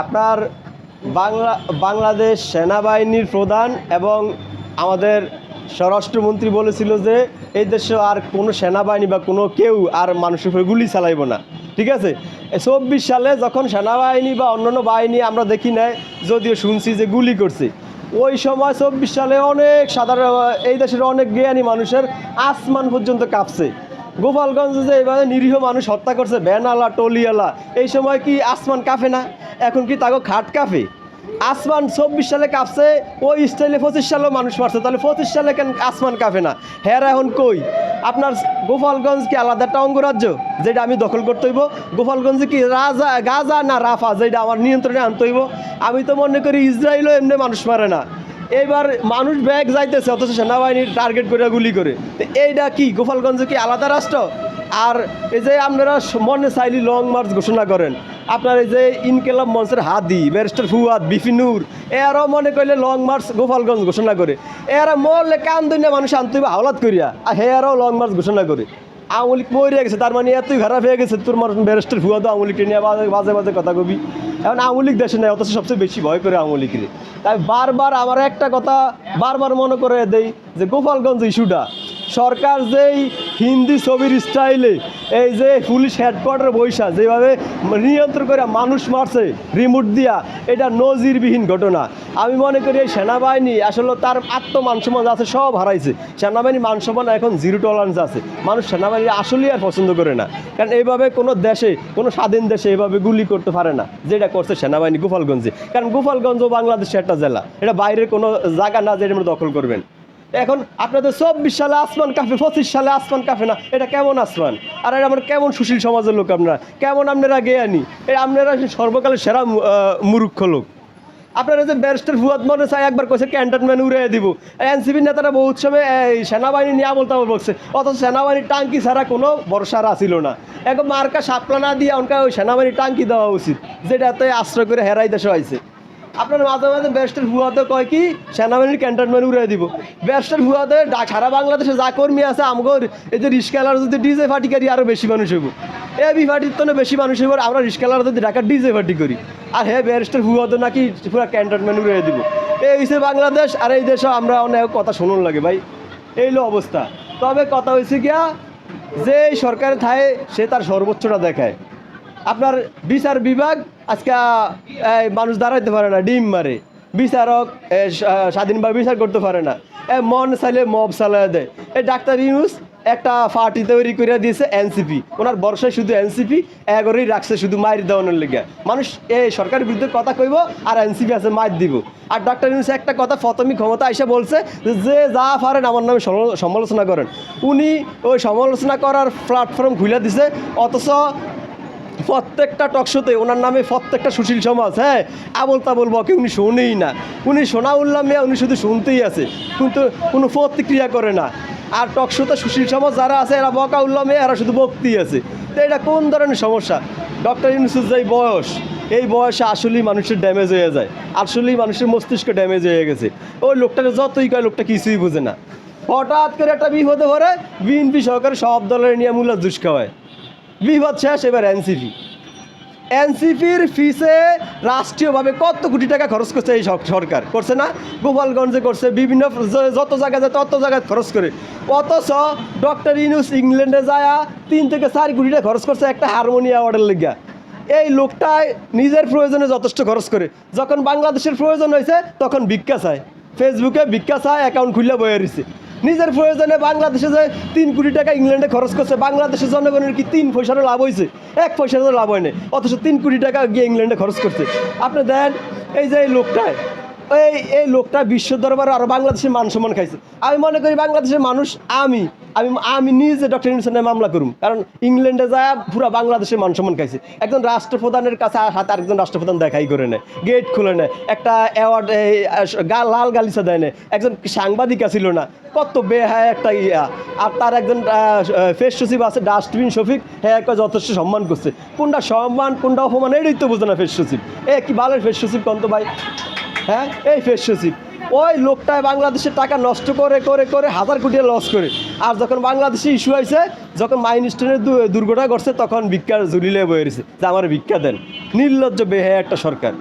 আপনার বাংলা, বাংলাদেশ সেনাবাহিনীর প্রধান এবং আমাদের স্বরাষ্ট্রমন্ত্রী বলেছিল যে এই দেশে আর কোনো সেনাবাহিনী বা কোনো কেউ আর মানুষের উপরে গুলি চালাইব না। ঠিক আছে? চব্বিশ সালে যখন সেনাবাহিনী বা অন্যান্য বাহিনী আমরা দেখি নাই, যদিও শুনছি যে গুলি করছে, ওই সময় চব্বিশ সালে অনেক সাধারণ, এই দেশের অনেক জ্ঞানী মানুষের আসমান পর্যন্ত কাঁপছে। গোপালগঞ্জে যে এইভাবে নিরীহ মানুষ হত্যা করছে ভ্যানালা টলিয়ালা, এই সময় কি আসমান কাঁপে না? এখন কি তাকে খাট কাঁপে আসমান চব্বিশ সালে কাঁপছে, ওই স্টাইলে পঁচিশ সালেও মানুষ মারছে, তাহলে পঁচিশ সালে কেন আসমান কাঁপে না? হ্যাঁ এখন কই? আপনার গোপালগঞ্জ কি আলাদা একটা অঙ্গরাজ্য, যেটা আমি দখল করতে হইব? গোপালগঞ্জে কি রাজা, গাজা না রাফা, যেটা আমার নিয়ন্ত্রণে আনতে হইব? আমি তো মনে করি ইসরায়েলও এমনি মানুষ মারে না। এইবার মানুষ ব্যাগ যাইতেছে, অথচ সেনাবাহিনীর টার্গেট করে গুলি করে। তো এইটা কি? গোপালগঞ্জ কি আলাদা রাষ্ট্র? আর এই যে আপনারা মনে চাইলি লং মার্চ ঘোষণা করেন, আপনার এই যে ইনকেলাব মঞ্চের হাদি ব্যারিস্টার ফুয়াদ বিপিনুর এরাও মনে করলে লং মার্চ গোপালগঞ্জ ঘোষণা করে। এরা মরলে কান মানুষ আনতে হাওলাত করিয়া, আর হেয়ারাও লং মার্চ ঘোষণা করে। আমলিক মরে গেছে, তার মানে এতই খারাপ হয়ে গেছে, তোর মানুষ ব্যারিস্টার ফুয়াদও আমলিককে নিয়ে বাজে বাজে কথা কবি। এখন আঙুলিক দেশে নেই, অথচ সবচেয়ে বেশি ভয় করে আমলিকরে তাই বারবার আমার একটা কথা বারবার মনে করে দেয় যে গোপালগঞ্জ ইস্যুটা সরকার যেই হিন্দি ছবির স্টাইলে এই যে পুলিশ হেডকোয়ার্টার বৈশা, যেভাবে নিয়ন্ত্রণ করে মানুষ মারছে রিমোট দিয়া, এটা নজিরবিহীন ঘটনা। আমি মনে করি এই সেনাবাহিনী আসলে তার আত্মমানসম্মান আছে, সব হারাইছে। সেনাবাহিনী মানসম্মান এখন জিরো টলারেন্স আছে। মানুষ সেনাবাহিনী আসলেই আর পছন্দ করে না। কারণ এইভাবে কোনো দেশে, কোনো স্বাধীন দেশে এভাবে গুলি করতে পারে না, যেটা করছে সেনাবাহিনী গোপালগঞ্জে। কারণ গোপালগঞ্জ বাংলাদেশের একটা জেলা, এটা বাইরের কোনো জায়গা না যেটা আমরা দখল করবেন। এখন আপনাদের চব্বিশ সালে আসমান কাফে পঁচিশ সালে আসমান কাফে না। এটা কেমন আসমান? আর এটা আমরা কেমন সুশীল সমাজের লোক আপনারা কেমন আপনারা জ্ঞানী? এটা আপনারা সর্বকালের সেরা মুরুক্ষ লোক। আপনারা যে ব্যারিস্টার ফুয়াদ মনে চাই একবার কইছে ক্যান্টনম্যান উড়ে দিব। এনসিপি নেতারা বহুত সময় এই সেনাবাহিনী নিয়ে বলতে আমার বলছে। অথচ সেনাবাহিনীর টাঙ্কি ছাড়া কোনো ভরসার আসিল না। এখন মার্কা সাপলা না দিয়ে অনকা ওই সেনাবাহিনীর টাঙ্কি দেওয়া উচিত, যেটাতে আশ্রয় করে হেরাই দেশে হয়েছে। আপনার মাঝে মাঝে ব্যারিস্টার ফুয়াতে কয় কি, সেনাবাহিনীর ক্যান্টনমেন্ট উড়ে দিব। ব্যারিস্টার ফুয়াতে সারা বাংলাদেশে যা কর্মী আছে আমগর এই যে রিস্কালার যদি ডিজে ফাটি করি আরও বেশি মানুষ হইব। এ বি ফাটির তো বেশি মানুষ হইব আমরা রিস্কালার যদি ঢাকা ডিজে ফাটি করি। আর হ্যাঁ ব্যারিস্টার ফুয়াতে নাকি পুরো ক্যান্টনমেন্ট উড়ে দিব। এই হচ্ছে বাংলাদেশ, আর এই দেশে আমরা অনেক কথা শুনুন লাগে ভাই। এই হলো অবস্থা। তবে কথা হয়েছে গিয়া যে এই সরকারের থায় সে তার সর্বোচ্চটা দেখায়। আপনার বিচার বিভাগ আজকে মানুষ দাঁড়াইতে পারে না, ডিম মারে। বিচারক স্বাধীনভাবে বিচার করতে পারে না। এ, মন চাইলে মব চালায় দেয়। এই ডাক্তার ইউনুস একটা পার্টি তৈরি করে দিয়েছে এনসিপি ওনার বর্ষায় শুধু এনসিপি এগরেই রাখছে শুধু মায়ের দেওয়ানোর লেগে। মানুষ এই সরকারের বিরুদ্ধে কথা কইব আর এনসিপি আছে মায়ের দিব। আর ডাক্তার ইউনুস একটা কথা প্রথমই ক্ষমতা এসে বলছে যে, যা পারেন আমার নামে সমালো- সমালোচনা করেন। উনি ওই সমালোচনা করার প্ল্যাটফর্ম খুলে দিছে, অথচ প্রত্যেকটা টকশোতে ওনার নামে প্রত্যেকটা সুশীল সমাজ হ্যাঁ? আবল তাবল বকে, উনি শোনেই না। উনি শোনা উল্লাম মেয়া, উনি শুধু শুনতেই আছে। কিন্তু কোনো প্রতিক্রিয়া করে না। আর টকশোতে সুশীল সমাজ যারা আছে, এরা বকা উল্লাম মেয়ে, এরা শুধু বক্তি আছে। তো এটা কোন ধরনের সমস্যা? ডক্টর ইউনুসের যে বয়স, এই বয়সে আসলেই মানুষের ড্যামেজ হয়ে যায়। আসলেই মানুষের মস্তিষ্ক ড্যামেজ হয়ে গেছে। ওই লোকটাকে যতই কয়, লোকটা কিছুই বোঝে না। হঠাৎ করে একটা বিপদে ভরে বিএনপি সরকার সব দলের নিয়ে মূল্য দুষ খাওয়ায়। বিপদ শেষ, এবার এনসিপি। এনসিপির ফিসে রাষ্ট্রীয়ভাবে কত কোটি টাকা খরচ করছে এই সর- সরকার? করছে না? গোপালগঞ্জে করছে, বিভিন্ন যত জায়গায় যায় তত জায়গায় খরচ করে। অথচ ডক্টর ইনুস ইংল্যান্ডে যায়, তিন থেকে চার কোটি টাকা খরচ করছে একটা হারমোনি অ্যাওয়ার্ডের লেগা। এই লোকটাই নিজের প্রয়োজনে যথেষ্ট খরচ করে। যখন বাংলাদেশের প্রয়োজন হয়েছে, তখন ভিক্ষা চায়। ফেসবুকে ভিক্ষা চায়, অ্যাকাউন্ট খুললে বয়ে রয়েছে। নিজের প্রয়োজনে বাংলাদেশে যে তিন কোটি টাকা ইংল্যান্ডে খরচ করছে, বাংলাদেশের জনগণের কি তিন পয়সারও লাভ হয়েছে? এক পয়সারও লাভ হয়নি অথচ তিন কোটি টাকা গিয়ে ইংল্যান্ডে খরচ করছে। আপনি দেন, এই যে লোকটা লোকটায় এই এই লোকটা বিশ্ব দরবারে আরও বাংলাদেশের মান সম্মান খাইছে। আমি মনে করি বাংলাদেশের মানুষ আমি আমি আমি নিজে ডক্টর ইউনুসের মামলা করুম। কারণ ইংল্যান্ডে যায়, পুরো বাংলাদেশের মান সম্মান খাইছে। একজন রাষ্ট্রপ্রধানের কাছে হাতে আরেকজন রাষ্ট্রপ্রধান দেখাই করে নেয় গেট খুলে নেয়, একটা অ্যাওয়ার্ড লাল গালিচা দেয় না একজন সাংবাদিকা ছিল না, কত বেহায় একটা ইয়া। আর তার একজন ফেস সচিব আছে, ডাস্টবিন শফিক হ্যাঁ একটা যথেষ্ট সম্মান করছে। কোনটা সম্মান, কোনটা অপমান, এটাই তো বোঝে না ফেস সচিব। এ কি ভালো ফেস সচিব কন্ত ভাই? হ্যাঁ? এই ফেস সচিব, ওই লোকটায় বাংলাদেশের টাকা নষ্ট করে করে করে হাজার কোটি লস করে। আর যখন বাংলাদেশে ইস্যু হয়েছে যখন মাইন স্টোনের দুর্ঘটনা ঘটছে, তখন ভিক্ষার ঝুলিলে বয়ে রয়েছে। যে আমার ভিক্ষা দেন। নির্লজ্জ বেহে একটা সরকার।